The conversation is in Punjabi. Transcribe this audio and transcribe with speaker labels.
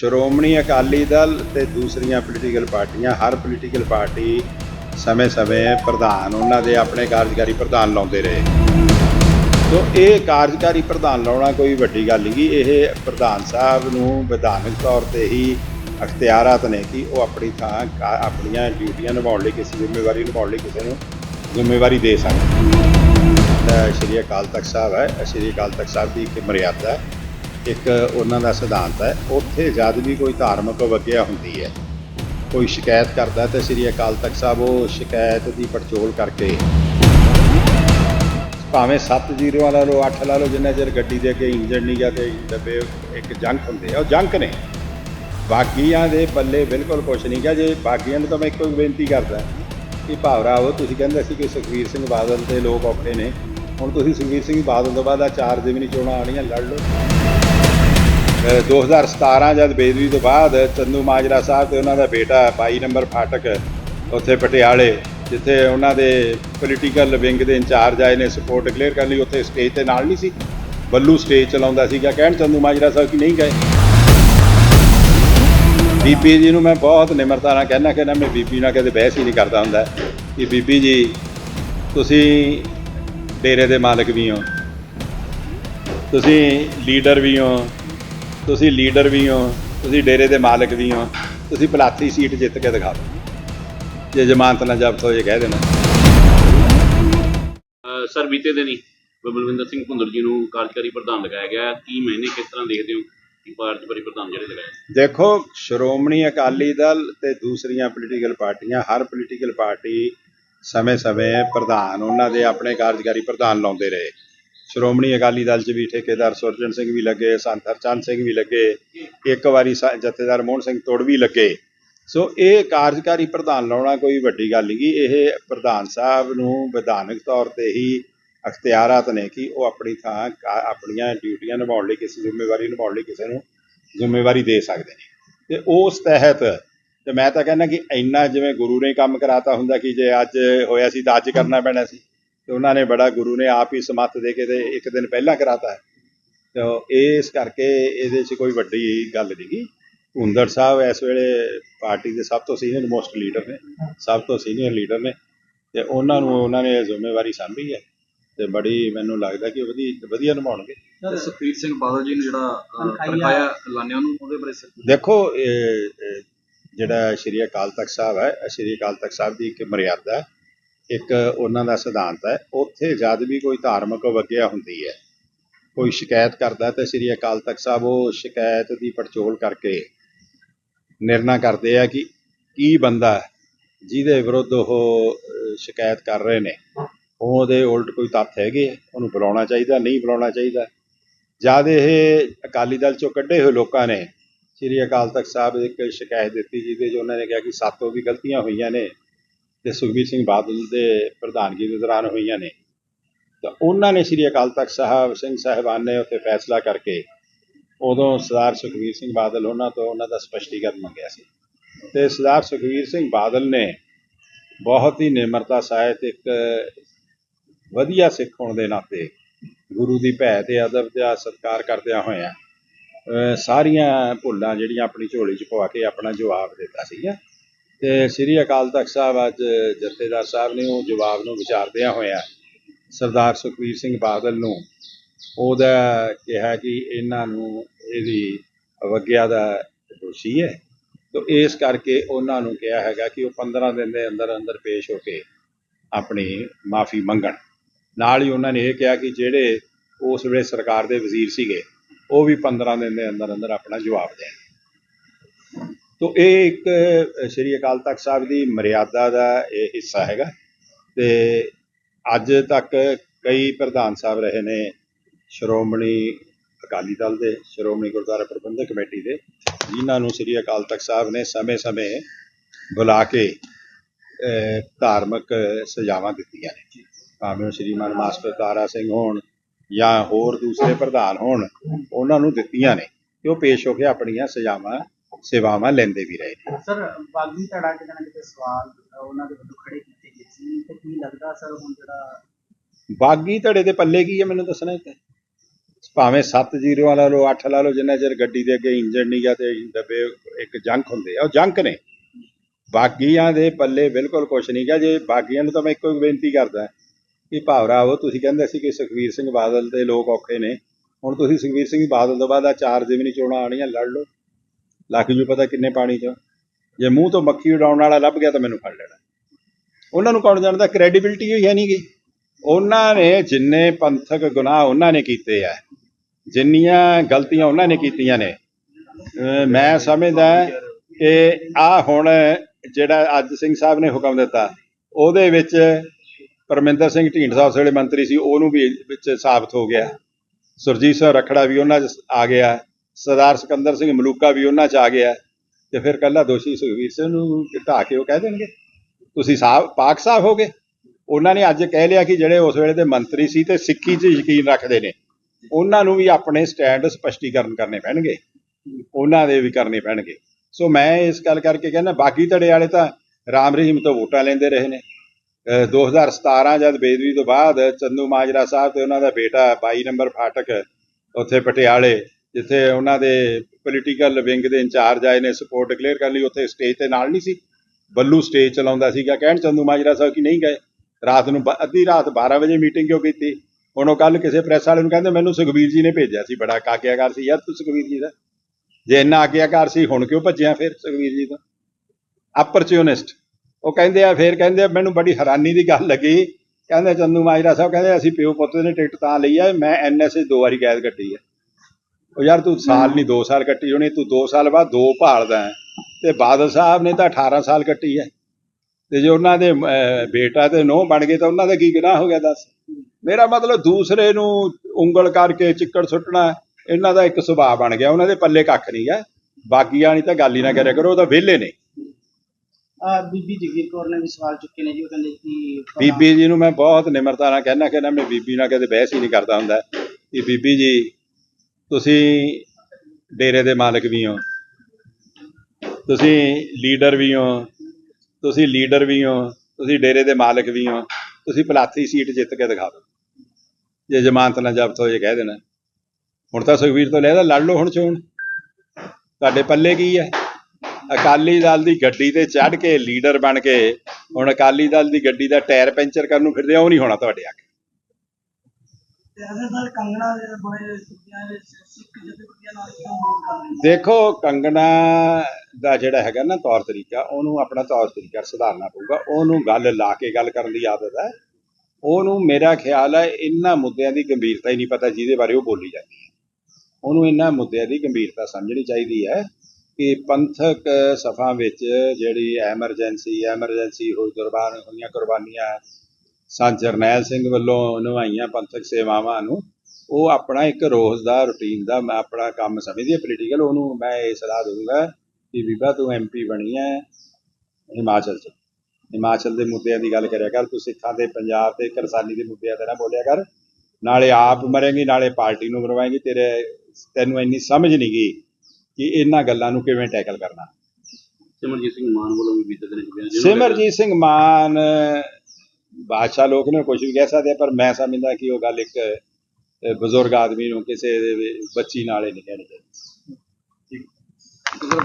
Speaker 1: ਸ਼੍ਰੋਮਣੀ ਅਕਾਲੀ ਦਲ ਤੇ ਦੂਸਰੀਆਂ ਪੋਲੀਟੀਕਲ ਪਾਰਟੀਆਂ, ਹਰ ਪੋਲੀਟੀਕਲ ਪਾਰਟੀ ਸਮੇਂ-ਸਮੇਂ ਪ੍ਰਧਾਨ, ਉਹਨਾਂ ਦੇ ਆਪਣੇ ਕਾਰਜਕਾਰੀ ਪ੍ਰਧਾਨ ਲਾਉਂਦੇ ਰਹੇ। ਸੋ ਇਹ ਕਾਰਜਕਾਰੀ ਪ੍ਰਧਾਨ ਲਾਉਣਾ ਕੋਈ ਵੱਡੀ ਗੱਲ ਨਹੀਂ ਇਹ ਪ੍ਰਧਾਨ ਸਾਹਿਬ ਨੂੰ ਵਿਧਾਨਕ ਤੌਰ ਤੇ ਹੀ ਅਖਤਿਆਰਾਤ ਨੇ ਕਿ ਉਹ ਆਪਣੀ ਥਾਂ ਕਾ- ਆਪਣੀਆਂ ਡਿਊਟੀਆਂ ਨਿਭਾਉਣ ਲਈ ਕਿਸੇ ਜ਼ਿੰਮੇਵਾਰੀ ਨਿਭਾਉਣ ਲਈ ਕਿਸੇ ਨੂੰ ਜ਼ਿੰਮੇਵਾਰੀ ਦੇ ਸਕਣ। ਤਾਂ ਸ਼੍ਰੀ ਅਕਾਲ ਤਖਤ ਸਾਹਿਬ ਹੈ ਸ਼੍ਰੀ ਅਕਾਲ ਤਖਤ ਸਾਹਿਬ ਦੀ ਇੱਕ ਮਰਿਆਦਾ ਹੈ। ਇੱਕ ਉਹਨਾਂ ਦਾ ਸਿਧਾਂਤ ਹੈ, ਉੱਥੇ ਜਦ ਵੀ ਕੋਈ ਧਾਰਮਿਕ ਵਗਿਆ ਹੁੰਦੀ ਹੈ, ਕੋਈ ਸ਼ਿਕਾਇਤ ਕਰਦਾ ਹੈ ਤਾਂ ਸ਼੍ਰੀ ਅਕਾਲ ਤਖਤ ਸਾਹਿਬ ਉਹ ਸ਼ਿਕਾਇਤ ਦੀ ਪੜਚੋਲ ਕਰਕੇ ਭਾਵੇਂ 7-0 ਵਾਲਾ ਲੋ 8 ਲਾ ਲਓ, ਜਿੰਨਾ ਚਿਰ ਗੱਡੀ ਦੇ ਅੱਗੇ ਇੰਜਣ ਨਹੀਂ ਗਿਆ ਤੇ ਡੱਬੇ ਇੱਕ ਜੰਕ ਹੁੰਦੇ ਆ, ਉਹ ਜੰਕ ਨੇ। ਬਾਗੀਆਂ ਦੇ ਪੱਲੇ ਬਿਲਕੁਲ ਕੁਝ ਨਹੀਂ ਗਿਆ ਜੇ ਬਾਗੀਆਂ ਨੂੰ ਤਾਂ ਮੈਂ ਇੱਕੋ ਬੇਨਤੀ ਕਰਦਾ ਕਿ ਭਾਵਰਾ ਤੁਸੀਂ ਕਹਿੰਦੇ ਸੀ ਕਿ ਸੁਖਵੀਰ ਸਿੰਘ ਬਾਦਲ ਤੇ ਲੋਕ ਔਖੇ ਨੇ। ਹੁਣ ਤੁਸੀਂ ਸੁਖਵੀਰ ਸਿੰਘ ਬਾਦਲ ਤੋਂ ਬਾਅਦ ਆ ਚਾਰ ਜ਼ਿਮਨੀ ਚੋਣਾਂ ਆਣੀਆਂ ਲੜ ਲਓ। 2017 ਜਦ ਬੇਦਵੀ ਤੋਂ ਬਾਅਦ ਚੰਦੂ ਮਾਜਰਾ ਸਾਹਿਬ ਤੇ ਉਹਨਾਂ ਦਾ ਬੇਟਾ 22 ਨੰਬਰ ਫਾਟਕ ਉੱਥੇ ਪਟਿਆਲੇ, ਜਿੱਥੇ ਉਹਨਾਂ ਦੇ ਪੋਲੀਟੀਕਲ ਵਿੰਗ ਦੇ ਇੰਚਾਰਜ ਆਏ ਨੇ ਸਪੋਰਟ ਡਿਕਲੇਅਰ ਕਰਨ ਲਈ, ਉੱਥੇ ਸਟੇਜ ਤੇ ਨਾਲ ਨਹੀਂ ਸੀ। ਬੱਲੂ ਸਟੇਜ ਚਲਾਉਂਦਾ ਸੀਗਾ, ਕਹਿਣ ਚੰਦੂ ਮਾਜਰਾ ਸਾਹਿਬ ਕਿ ਨਹੀਂ ਗਏ। ਬੀਬੀ ਜੀ ਨੂੰ ਮੈਂ ਬਹੁਤ ਨਿਮਰਤਾ ਨਾਲ ਕਹਿਣਾ ਕਿ ਨਾ ਮੈਂ ਬੀਬੀ ਨਾਲ ਕਦੇ ਬਹਿਸ ਹੀ ਨਹੀਂ ਕਰਦਾ ਹੁੰਦਾ, ਕਿ ਬੀਬੀ ਜੀ, ਤੁਸੀਂ ਡੇਰੇ ਦੇ ਮਾਲਕ ਵੀ ਹੋ। ਤੁਸੀਂ ਲੀਡਰ ਵੀ ਹੋ। ਤੁਸੀਂ ਲੀਡਰ ਵੀ ਹੋ ਤੁਸੀਂ ਡੇਰੇ ਦੇ ਮਾਲਕ ਵੀ ਹੋ ਤੁਸੀਂ ਪਲਾਥੀ ਸੀਟ ਜਿੱਤ ਕੇ ਦਿਖਾ ਦਿਓ। ਜੇ ਜ਼ਮਾਨਤ ਨਾ ਜ਼ਬਤ ਹੋ ਜੇ ਕਹਿ ਦੇਣਾ।
Speaker 2: ਸਰ ਬੀਤੇ ਦਿਨੀ ਬਲਵਿੰਦਰ ਸਿੰਘ ਭੁੰਦਰ ਜੀ ਨੂੰ ਕਾਰਜਕਾਰੀ ਪ੍ਰਧਾਨ ਲਗਾਇਆ ਗਿਆ। ਹੈ। ਕੀ ਮਹੀਨੇ ਕਿਸ ਤਰ੍ਹਾਂ ਦੇਖਦੇ ਹੋ ਕਿ ਕਾਰਜਕਾਰੀ ਪ੍ਰਧਾਨ ਜਿਹੜੇ ਲਗਾਏ?
Speaker 1: ਦੇਖੋ ਸ਼੍ਰੋਮਣੀ ਅਕਾਲੀ ਦਲ ਤੇ ਦੂਸਰੀਆਂ ਪੋਲੀਟੀਕਲ ਪਾਰਟੀਆਂ ਹਰ ਪੋਲੀਟੀਕਲ ਪਾਰਟੀ ਸਮੇਂ-ਸਮੇਂ ਪ੍ਰਧਾਨ ਉਹਨਾਂ ਦੇ ਆਪਣੇ ਕਾਰਜਕਾਰੀ ਪ੍ਰਧਾਨ ਲਾਉਂਦੇ ਰਹੇ। ਸ਼੍ਰੋਮਣੀ ਅਕਾਲੀ ਦਲ 'ਚ ਵੀ ਠੇਕੇਦਾਰ ਸੁਰਜਨ ਸਿੰਘ ਵੀ ਲੱਗੇ, ਸੰਤ ਹਰਚੰਦ ਸਿੰਘ ਵੀ ਲੱਗੇ, ਇੱਕ ਵਾਰੀ ਸਾ- ਜਥੇਦਾਰ ਮੋਹਨ ਸਿੰਘ ਤੋੜ ਵੀ ਲੱਗੇ। ਸੋ ਇਹ ਕਾਰਜਕਾਰੀ ਪ੍ਰਧਾਨ ਲਾਉਣਾ ਕੋਈ ਵੱਡੀ ਗੱਲ ਨਹੀਂ ਇਹ ਪ੍ਰਧਾਨ ਸਾਹਿਬ ਨੂੰ ਵਿਧਾਨਕ ਤੌਰ ਤੇ ਹੀ ਅਖਤਿਆਰਾਤ ਨੇ ਕਿ ਉਹ ਆਪਣੀ ਥਾਂ ਕਾ- ਆਪਣੀਆਂ ਡਿਊਟੀਆਂ ਨਿਭਾਉਣ ਲਈ ਕਿਸੇ, ਜ਼ਿੰਮੇਵਾਰੀ ਨਿਭਾਉਣ ਲਈ ਕਿਸੇ ਨੂੰ ਜ਼ਿੰਮੇਵਾਰੀ ਦੇ ਸਕਦੇ ਨੇ। ਤੇ ਉਸ ਤਹਿਤ ਤੇ ਮੈਂ ਤਾਂ ਕਹਿੰਦਾ ਕਿ ਇੰਨਾ ਜਿਵੇਂ ਗੁਰੂ ਨੇ ਕੰਮ ਕਰਾਤਾ ਹੁੰਦਾ ਕਿ ਜੇ ਅੱਜ ਹੋਇਆ ਸੀ ਤਾਂ ਅੱਜ ਕਰਨਾ ਪੈਣਾ ਸੀ। ਤੇ ਉਹਨਾਂ ਨੇ ਬੜਾ ਗੁਰੂ ਨੇ ਆਪ ਹੀ ਸਮੱਤ ਦੇ ਕੇ ਤੇ ਇੱਕ ਦਿਨ ਪਹਿਲਾਂ ਕਰਾਤਾ ਹੈ। ਤੇ ਇਸ ਕਰਕੇ ਇਹਦੇ 'ਚ ਕੋਈ ਵੱਡੀ ਗੱਲ ਨਹੀਂਗੀ ਹੁੰਦੜ ਸਾਹਿਬ ਇਸ ਵੇਲੇ ਪਾਰਟੀ ਦੇ ਸਭ ਤੋਂ ਸੀਨੀਅਰ ਮੋਸਟ ਲੀਡਰ ਨੇ ਸਭ ਤੋਂ ਸੀਨੀਅਰ ਲੀਡਰ ਨੇ ਤੇ ਉਹਨਾਂ ਨੂੰ ਉਹਨਾਂ ਨੇ ਇਹ ਜ਼ਿੰਮੇਵਾਰੀ ਸੰਭੀ ਹੈ ਤੇ ਬੜੀ ਮੈਨੂੰ ਲੱਗਦਾ ਕਿ ਵਧੀਆ ਵਧੀਆ ਨਿਭਾਉਣਗੇ।
Speaker 3: ਸੁਖਬੀਰ ਸਿੰਘ ਬਾਦਲ ਜੀ ਨੂੰ ਜਿਹੜਾ ਅਹ, ਤਨਖਾਹਿਆ ਲਾਣੇ ਉਹਨੂੰ ਉਹਦੇ ਬਾਰੇ
Speaker 1: ਦੇਖੋ ਜਿਹੜਾ ਸ਼੍ਰੀ ਅਕਾਲ ਤਖਤ ਸਾਹਿਬ ਹੈ ਸ਼੍ਰੀ ਅਕਾਲ ਤਖਤ ਸਾਹਿਬ ਦੀ ਇੱਕ ਮਰਿਆਦਾ ਹੈ। ਇੱਕ ਉਹਨਾਂ ਦਾ ਸਿਧਾਂਤ ਹੈ, ਉੱਥੇ ਜਦ ਵੀ ਕੋਈ ਧਾਰਮਿਕ ਵਗਿਆ ਹੁੰਦੀ ਹੈ, ਕੋਈ ਸ਼ਿਕਾਇਤ ਕਰਦਾ ਤਾਂ ਸ਼੍ਰੀ ਅਕਾਲ ਤਖਤ ਸਾਹਿਬ ਉਹ ਸ਼ਿਕਾਇਤ ਦੀ ਪੜਚੋਲ ਕਰਕੇ ਨਿਰਣਾ ਕਰਦੇ ਆ ਕਿ ਕੀ ਬੰਦਾ ਜਿਹਦੇ ਵਿਰੁੱਧ ਉਹ ਸ਼ਿਕਾਇਤ ਕਰ ਰਹੇ ਨੇ। ਉਹਦੇ ਉਲਟ ਕੋਈ ਤੱਥ ਹੈਗੇ ਉਹਨੂੰ ਬੁਲਾਉਣਾ ਚਾਹੀਦਾ, ਨਹੀਂ ਬੁਲਾਉਣਾ ਚਾਹੀਦਾ। ਜਦ ਇਹ ਅਕਾਲੀ ਦਲ ਚੋਂ ਕੱਢੇ ਹੋਏ ਲੋਕਾਂ ਨੇ, ਸ੍ਰੀ ਅਕਾਲ ਤਖਤ ਸਾਹਿਬ ਇੱਕ ਸ਼ਿਕਾਇਤ ਦਿੱਤੀ ਜਿਹਦੇ 'ਚ ਉਹਨਾਂ ਨੇ ਕਿਹਾ ਕਿ ਸਾਤੋਂ ਵੀ ਗਲਤੀਆਂ ਹੋਈਆਂ ਨੇ। ਤੇ ਸੁਖਬੀਰ ਸਿੰਘ ਬਾਦਲ ਦੇ ਪ੍ਰਧਾਨਗੀ ਦੇ ਦੌਰਾਨ ਹੋਈਆਂ ਨੇ। ਤਾਂ ਉਹਨਾਂ ਨੇ ਸ੍ਰੀ ਅਕਾਲ ਤਖਤ ਸਾਹਿਬ, ਸਿੰਘ ਸਾਹਿਬਾਨ ਨੇ ਉੱਥੇ ਫੈਸਲਾ ਕਰਕੇ ਉਦੋਂ ਸਰਦਾਰ ਸੁਖਬੀਰ ਸਿੰਘ ਬਾਦਲ ਉਹਨਾਂ ਤੋਂ ਉਹਨਾਂ ਦਾ ਸਪਸ਼ਟੀਕਰਨ ਮੰਗਿਆ ਸੀ। ਤੇ ਸਰਦਾਰ ਸੁਖਬੀਰ ਸਿੰਘ ਬਾਦਲ ਨੇ ਬਹੁਤ ਹੀ ਨਿਮਰਤਾ ਸਹਿਤ, ਇੱਕ ਵਧੀਆ ਸਿੱਖ ਹੋਣ ਦੇ ਨਾਤੇ ਗੁਰੂ ਦੀ ਭੈ ਤੇ ਅਦਬ ਦਾ ਸਤਿਕਾਰ ਕਰਦਿਆਂ ਹੋਇਆਂ ਸਾਰੀਆਂ ਭੁੱਲਾਂ ਜਿਹੜੀਆਂ ਆਪਣੀ ਝੋਲੀ 'ਚ ਪਵਾ ਕੇ ਆਪਣਾ ਜਵਾਬ ਦਿੱਤਾ ਸੀਗਾ। ਤੇ ਸ੍ਰੀ ਅਕਾਲ ਤਖਤ ਸਾਹਿਬ ਅੱਜ ਜਥੇਦਾਰ ਸਾਹਿਬ ਨੇ ਉਹ ਜਵਾਬ ਨੂੰ ਵਿਚਾਰਦਿਆਂ ਹੋਇਆਂ ਸਰਦਾਰ ਸੁਖਬੀਰ ਸਿੰਘ ਬਾਦਲ ਨੂੰ ਉਹਦਾ ਕਿਹਾ ਕਿ ਇਹਨਾਂ ਨੂੰ ਇਹਦੀ ਅਵਗਿਆ ਦਾ ਦੋਸ਼ੀ ਹੈ। ਤੋ ਇਸ ਕਰਕੇ ਉਹਨਾਂ ਨੂੰ ਕਿਹਾ ਹੈਗਾ ਕਿ ਉਹ 15 ਦਿਨ ਦੇ ਅੰਦਰ ਅੰਦਰ ਪੇਸ਼ ਹੋ ਕੇ ਆਪਣੀ ਮਾਫੀ ਮੰਗਣ। ਨਾਲ ਹੀ ਉਹਨਾਂ ਨੇ ਇਹ ਕਿਹਾ ਕਿ ਜਿਹੜੇ ਉਸ ਵੇਲੇ ਸਰਕਾਰ ਦੇ ਵਜ਼ੀਰ ਸੀਗੇ, ਉਹ ਵੀ 15 ਦਿਨ ਦੇ ਅੰਦਰ ਅੰਦਰ ਆਪਣਾ ਜਵਾਬ ਦੇਣ। ਤੋ ਇਹ ਇੱਕ ਸ਼੍ਰੀ ਅਕਾਲ ਤਖਤ ਸਾਹਿਬ ਦੀ ਮਰਿਆਦਾ ਦਾ ਇਹ ਹਿੱਸਾ ਹੈਗਾ। ਤੇ ਅੱਜ ਤੱਕ ਕਈ ਪ੍ਰਧਾਨ ਸਾਹਿਬ ਰਹੇ ਨੇ ਸ਼੍ਰੋਮਣੀ ਅਕਾਲੀ ਦਲ ਦੇ, ਸ਼੍ਰੋਮਣੀ ਗੁਰਦੁਆਰਾ ਪ੍ਰਬੰਧਕ ਕਮੇਟੀ ਦੇ, ਜਿਨ੍ਹਾਂ ਨੂੰ ਸ਼੍ਰੀ ਅਕਾਲ ਤਖਤ ਸਾਹਿਬ ਨੇ ਸਮੇਂ-ਸਮੇਂ ਬੁਲਾ ਕੇ ਧਾਰਮਿਕ ਸਜ਼ਾਵਾਂ ਦਿੱਤੀਆਂ ਨੇ। ਭਾਵੇਂ ਉਹ ਸ਼੍ਰੀਮਾਨ ਮਾਸਟਰ ਤਾਰਾ ਸਿੰਘ ਹੋਣ ਜਾਂ ਹੋਰ ਦੂਸਰੇ ਪ੍ਰਧਾਨ ਹੋਣ, ਉਹਨਾਂ ਨੂੰ ਦਿੱਤੀਆਂ ਨੇ। ਤੇ ਉਹ ਪੇਸ਼ ਹੋ ਕੇ ਆਪਣੀਆਂ ਸਜ਼ਾਵਾਂ ਸੇਵਾਵਾਂ ਲੈਂਦੇ ਵੀ ਰਹੇ ਨੇ।
Speaker 4: ਸਰ ਬਾਗੀ ਧੜਾ ਕਿਤੇ ਨਾ ਕਿਤੇ ਸਵਾਲ ਉਹਨਾਂ ਦੇ ਵੱਲੋਂ ਖੜੇ ਕੀਤੇ ਗਏ ਸੀ। ਤੇ ਕੀ ਲੱਗਦਾ ਸਰ ਹੁਣ ਜਿਹੜਾ
Speaker 1: ਬਾਗੀ ਧੜੇ ਦੇ ਪੱਲੇ ਕੀ ਹੈ ਮੈਨੂੰ ਦੱਸਣਾ ਇੱਥੇ? ਭਾਵੇਂ 7 ਜ਼ੀਰੋ ਲਾ ਲਓ 8 ਲਾ ਲਓ ਜਿੰਨਾ ਚਿਰ ਗੱਡੀ ਦੇ ਅੱਗੇ ਇੰਜਨ ਨਹੀਂ ਗਾ ਤੇ ਡੱਬੇ ਇੱਕ ਜੰਕ ਹੁੰਦੇ ਆ ਉਹ ਜੰਕ ਨੇ। ਬਾਗੀਆਂ ਦੇ ਪੱਲੇ ਬਿਲਕੁਲ ਕੁਝ ਨਹੀਂ ਗਾ। ਜੇ ਬਾਗੀਆਂ ਨੂੰ ਤਾਂ ਮੈਂ ਇੱਕੋ ਹੀ ਬੇਨਤੀ ਕਰਦਾ ਕਿ ਭਾਵਰਾ ਉਹ ਤੁਸੀਂ ਕਹਿੰਦੇ ਸੀ ਕਿ ਸੁਖਵੀਰ ਸਿੰਘ ਬਾਦਲ ਦੇ ਲੋਕ ਔਖੇ ਨੇ। ਹੁਣ ਤੁਸੀਂ ਸੁਖਵੀਰ ਸਿੰਘ ਬਾਦਲ ਤੋਂ ਬਾਅਦ ਆ ਚਾਰ ਜਿਮਨੀ ਚੋਣਾਂ ਆਣੀਆਂ ਲੜ ਲਓ। ਲੱਖ ਜੂ ਪਤਾ ਕਿੰਨੇ ਪਾਣੀ ਚ। ਜੇ ਮੂੰਹ ਤੋਂ ਮੱਖੀ ਉਡਾਉਣ ਵਾਲਾ ਲੱਭ ਗਿਆ ਤਾਂ ਮੈਨੂੰ ਫੜ ਲੈਣਾ। ਉਹਨਾਂ ਨੂੰ ਕੌਣ ਜਾਣਦਾ? ਕ੍ਰੈਡੀਬਿਲਟੀ ਹੀ ਹੈ ਨਹੀਂ ਗੀ। ਉਹਨਾਂ ਨੇ ਜਿੰਨੇ ਪੰਥਕ ਗੁਨਾਹ ਉਹਨਾਂ ਨੇ ਕੀਤੇ ਆ, ਜਿੰਨੀਆਂ ਗਲਤੀਆਂ ਉਹਨਾਂ ਨੇ ਕੀਤੀਆਂ ਨੇ ਮੈਂ ਸਮਝਦਾ ਕਿ ਆ ਹੁਣ ਜਿਹੜਾ ਅੱਜ ਸਿੰਘ ਸਾਹਿਬ ਨੇ ਹੁਕਮ ਦਿੱਤਾ, ਉਹਦੇ ਵਿੱਚ ਪਰਮਿੰਦਰ ਸਿੰਘ ਢੀਂਡਸਾ ਉਸ ਵੇਲੇ ਮੰਤਰੀ ਸੀ, ਉਹਨੂੰ ਵੀ ਵਿੱਚ ਸਾਬਤ ਹੋ ਗਿਆ। ਸੁਰਜੀਤ ਸਿੰਘ ਰਖੜਾ ਵੀ ਉਹਨਾਂ 'ਚ ਆ ਗਿਆ। ਸਰਦਾਰ ਸਿਕੰਦਰ ਸਿੰਘ ਮਲੂਕਾ ਵੀ ਉਹਨਾਂ 'ਚ ਆ ਗਿਆ ਤੇ ਫਿਰ ਕੱਲਾ ਦੋਸ਼ੀ ਸੁਖਵੀਰ ਸਿੰਘ ਨੂੰ ਢਾਹ ਕੇ ਉਹ ਕਹਿ ਦੇਣਗੇ, ਤੁਸੀਂ ਸਾਹਿਬ ਪਾਕ ਸਾਹਿਬ ਹੋ ਗਏ। ਉਹਨਾਂ ਨੇ ਅੱਜ ਕਹਿ ਲਿਆ ਕਿ ਜਿਹੜੇ ਉਸ ਵੇਲੇ ਦੇ ਮੰਤਰੀ ਸੀ ਤੇ ਸਿੱਖੀ 'ਚ ਯਕੀਨ ਰੱਖਦੇ ਨੇ, ਉਹਨਾਂ ਨੂੰ ਵੀ ਆਪਣੇ ਸਟੈਂਡ ਸਪਸ਼ਟੀਕਰਨ ਕਰਨੇ ਪੈਣਗੇ। ਉਹਨਾਂ ਦੇ ਵੀ ਕਰਨੇ ਪੈਣਗੇ। ਸੋ ਮੈਂ ਇਸ ਗੱਲ ਕਰਕੇ ਕਹਿੰਦਾ ਬਾਕੀ ਧੜੇ ਵਾਲੇ ਤਾਂ ਰਾਮ ਰਹੀਮ ਤੋਂ ਵੋਟਾਂ ਲੈਂਦੇ ਰਹੇ ਨੇ। ਅਹ 2017 ਜਦ ਬੇਦਵੀ ਤੋਂ ਬਾਅਦ ਚੰਦੂ ਮਾਜਰਾ ਸਾਹਿਬ ਤੇ ਉਹਨਾਂ ਦਾ ਬੇਟਾ 22 ਨੰਬਰ ਫਾਟਕ, ਉੱਥੇ ਪਟਿਆਲੇ ਜਿੱਥੇ ਉਹਨਾਂ ਦੇ ਪੋਲੀਟੀਕਲ ਵਿੰਗ ਦੇ ਇੰਚਾਰਜ ਆਏ ਨੇ ਸਪੋਰਟ ਡਿਕਲੇਅਰ ਕਰ ਲਈ, ਉੱਥੇ ਸਟੇਜ ਤੇ ਨਾਲ ਨਹੀਂ ਸੀ। ਬੱਲੂ ਸਟੇਜ ਚਲਾਉਂਦਾ ਸੀਗਾ, ਕਹਿਣ ਚੰਦੂ ਮਾਜਰਾ ਸਾਹਿਬ ਕਿ ਨਹੀਂ ਗਏ। ਰਾਤ ਨੂੰ ਅੱਧੀ ਰਾਤ 12 ਵਜੇ ਮੀਟਿੰਗ ਕਿਉਂ ਕੀਤੀ। ਹੁਣ ਉਹ ਕੱਲ ਕਿਸੇ ਪ੍ਰੈਸ ਵਾਲੇ ਨੂੰ ਕਹਿੰਦੇ, ਮੈਨੂੰ ਸੁਖਬੀਰ ਜੀ ਨੇ ਭੇਜਿਆ ਸੀ, ਬੜਾ ਕਾਕਿਆਕਾਰ ਸੀ। ਯਾਰ ਤੂੰ ਸੁਖਬੀਰ ਜੀ ਦਾ? ਜੇ ਇੰਨਾ ਆਗਿਆਕਾਰ ਸੀ, ਹੁਣ ਕਿਉਂ ਭੱਜਿਆ ਫਿਰ ਸੁਖਬੀਰ ਜੀ ਦਾ? ਅਪਰਚੂਨਿਸਟ ਉਹ ਕਹਿੰਦੇ ਆ, ਫਿਰ ਕਹਿੰਦੇ ਆ, ਮੈਨੂੰ ਬੜੀ ਹੈਰਾਨੀ ਦੀ ਗੱਲ ਲੱਗੀ। ਕਹਿੰਦੇ ਚੰਦੂ ਮਾਜਰਾ ਸਾਹਿਬ ਕਹਿੰਦੇ, ਅਸੀਂ ਪਿਓ ਪੁੱਤ ਨੇ ਟਿਕਟ ਤਾਂ ਲਈ ਆ, ਮੈਂ ਐਨਐਸਏ ਦੋ ਵਾਰੀ ਕੈਦ ਕੱਟੀ ਹੈ ਉਹ ਯਾਰ ਤੂੰ ਸਾਲ ਨਹੀਂ 2 ਸਾਲ ਕੱਟੀ ਹੋਣੀ ਤੂੰ 2 ਸਾਲ ਬਾਅਦ ਦੋ ਭਾਲਦਾ ਹੈ। ਤੇ ਬਾਦਲ ਸਾਹਿਬ ਨੇ ਤਾਂ 18 ਸਾਲ ਕੱਟੀ ਹੈ। ਤੇ ਜੇ ਉਹਨਾਂ ਦੇ ਬੇਟਾ ਤੇ ਨੋਹ ਬਣ ਗਏ ਤਾਂ ਉਹਨਾਂ ਦਾ ਕੀ ਗੁਨਾਹ ਹੋ ਗਿਆ ਦੱਸ? ਮੇਰਾ ਮਤਲਬ ਦੂਸਰੇ ਨੂੰ ਉਂਗਲ ਕਰਕੇ ਚਿੱਕੜ ਸੁੱਟਣਾ ਇਹਨਾਂ ਦਾ ਇੱਕ ਸੁਭਾਅ ਬਣ ਗਿਆ। ਉਹਨਾਂ ਦੇ ਪੱਲੇ ਕੱਖ ਨਹੀਂ ਹੈ। ਬਾਕੀਆਂ ਨਹੀਂ ਤਾਂ ਗੱਲ ਹੀ ਨਾ ਕਰਿਆ ਕਰੋ ਉਹ ਤਾਂ ਵਿਹਲੇ ਨੇ।
Speaker 4: ਆ ਬੀਬੀ ਜਗੀਰ ਕੌਰ ਨੇ ਵੀ ਸਵਾਲ ਚੁੱਕੇ ਨੇ ਜੀ ਉਹ ਕਹਿੰਦੇ ਕਿ
Speaker 1: ਬੀਬੀ ਜੀ ਨੂੰ ਮੈਂ ਬਹੁਤ ਨਿਮਰਤਾ ਨਾਲ ਕਹਿਣਾ ਕਿ ਨਾ ਮੈਂ ਬੀਬੀ ਨਾਲ ਕਦੇ ਬਹਿਸ ਹੀ ਨਹੀਂ ਕਰਦਾ ਹੁੰਦਾ। ਕਿ ਬੀਬੀ ਜੀ ਤੁਸੀਂ ਡੇਰੇ ਦੇ ਮਾਲਕ ਵੀ ਹੋ। ਤੁਸੀਂ ਲੀਡਰ ਵੀ ਹੋ। ਤੁਸੀਂ ਲੀਡਰ ਵੀ ਹੋ। ਤੁਸੀਂ ਡੇਰੇ ਦੇ ਮਾਲਕ ਵੀ ਹੋ। ਤੁਸੀਂ ਪਲਾਥੀ ਸੀਟ ਜਿੱਤ ਕੇ ਦਿਖਾ ਦਿਓ। ਜੇ ਜ਼ਮਾਨਤ ਨਾ ਜ਼ਬਤ ਹੋ ਜੇ ਕਹਿ ਦੇਣਾ। ਹੁਣ ਤਾਂ ਸੁਖਵੀਰ ਤੋਂ ਲੈਦਾ ਲੜ ਲਓ ਹੁਣ ਚੋਣ। ਤੁਹਾਡੇ ਪੱਲੇ ਕੀ ਹੈ? ਅਕਾਲੀ ਦਲ ਦੀ ਗੱਡੀ ਤੇ ਚੜ੍ਹ ਕੇ ਲੀਡਰ ਬਣ ਕੇ ਹੁਣ ਅਕਾਲੀ ਦਲ ਦੀ ਗੱਡੀ ਦਾ ਟਾਇਰ ਪੈਂਚਰ ਕਰਨ ਨੂੰ ਫਿਰਦੇ ਆ, ਉਹ ਨਹੀਂ ਹੋਣਾ ਤੁਹਾਡੇ ਆ ਕੇ
Speaker 4: ਸਰ ਕੰਗਣਾ ਦੇ ਬੜੇ ਸੁੱਤਿਆਂ ਦੇ ਸਿੱਖ ਜਥੇਬੰਦੀਆਂ ਨਾਲ ਕਿਉਂ ਵਿਰੋਧ ਕਰ ਰਹੇ
Speaker 1: ਦੇਖੋ, ਕੰਗਣਾ ਦਾ ਜਿਹੜਾ ਹੈਗਾ ਨਾ ਤੌਰ ਤਰੀਕਾ, ਉਹਨੂੰ ਆਪਣਾ ਤੌਰ ਤਰੀਕਾ ਸੁਧਾਰਨਾ ਪਊਗਾ। ਉਹਨੂੰ ਗੱਲ ਲਾ ਕੇ ਗੱਲ ਕਰਨ ਦੀ ਆਦਤ ਹੈ। ਉਹਨੂੰ ਮੇਰਾ ਖਿਆਲ ਹੈ, ਇਹਨਾਂ ਮੁੱਦਿਆਂ ਦੀ ਗੰਭੀਰਤਾ ਹੀ ਨਹੀਂ ਪਤਾ ਜਿਹਦੇ ਬਾਰੇ ਉਹ ਬੋਲੀ ਜਾਂਦੀ ਹੈ। ਉਹਨੂੰ ਇਹਨਾਂ ਮੁੱਦਿਆਂ ਦੀ ਗੰਭੀਰਤਾ ਸਮਝਣੀ ਚਾਹੀਦੀ ਹੈ ਕਿ ਪੰਥਕ ਸਫਾ ਵਿੱਚ ਜਿਹੜੀ ਐਮਰਜੈਂਸੀ ਐਮਰਜੈਂਸੀ ਹੋਈ ਕੁਰਬਾਨ ਹੋਈਆਂ, ਕੁਰਬਾਨੀਆਂ ਸੰਤ ਜਰਨੈਲ ਸਿੰਘ ਵੱਲੋਂ ਨਿਭਾਈਆਂ ਪੰਥਕ ਸੇਵਾਵਾਂ ਨੂੰ ਉਹ ਆਪਣਾ ਇੱਕ ਰੋਜ਼ ਦਾ ਰੁਟੀਨ ਦਾ ਮੈਂ ਆਪਣਾ ਕੰਮ ਸਮਝਦੀ ਹੈ ਪੋਲੀਟੀਕਲ ਉਹਨੂੰ ਮੈਂ ਇਹ ਸਲਾਹ ਦਊਂਗਾ ਕਿ ਬੀਬਾ ਤੂੰ ਐਮਪੀ ਬਣੀ ਹੈ ਹਿਮਾਚਲ ਚ। ਹਿਮਾਚਲ ਦੇ ਮੁੱਦਿਆਂ ਦੀ ਗੱਲ ਕਰਿਆ ਕਰ ਤੂੰ ਸਿੱਖਾਂ ਦੇ ਪੰਜਾਬ ਤੇ ਕਿਰਸਾਨੀ ਦੇ ਮੁੱਦਿਆਂ ਤੇ ਨਾ ਬੋਲਿਆ ਕਰ। ਨਾਲੇ ਆਪ ਮਰੇਂਗੀ ਨਾਲੇ ਪਾਰਟੀ ਨੂੰ ਮਰਵਾਏਂਗੀ ਤੇਰੇ ਤੈਨੂੰ ਇੰਨੀ ਸਮਝ ਨਹੀਂ ਗਈ ਕਿ ਇਹਨਾਂ ਗੱਲਾਂ ਨੂੰ ਕਿਵੇਂ ਟੈਕਲ ਕਰਨਾ।
Speaker 2: ਸਿਮਰਜੀਤ ਸਿੰਘ ਮਾਨ ਵੱਲੋਂ ਵੀ ਬੀਤੇ ਦਿਨ
Speaker 1: ਸਿਮਰਜੀਤ ਸਿੰਘ ਮਾਨ ਬਾਦਸ਼ਾਹ ਲੋਕ ਨੇ ਕੁਝ ਵੀ ਕਹਿ ਸਕਦੇ ਪਰ ਮੈਂ ਸਮਝਦਾ ਕਿ ਉਹ ਗੱਲ ਇੱਕ ਬਜ਼ੁਰਗ ਆਦਮੀ ਨੂੰ ਕਿਸੇ ਦੇ ਵੀ ਬੱਚੀ ਨਾਲੇ ਨਹੀਂ ਕਹਿਣੀ ਚਾਹੀਦੀ।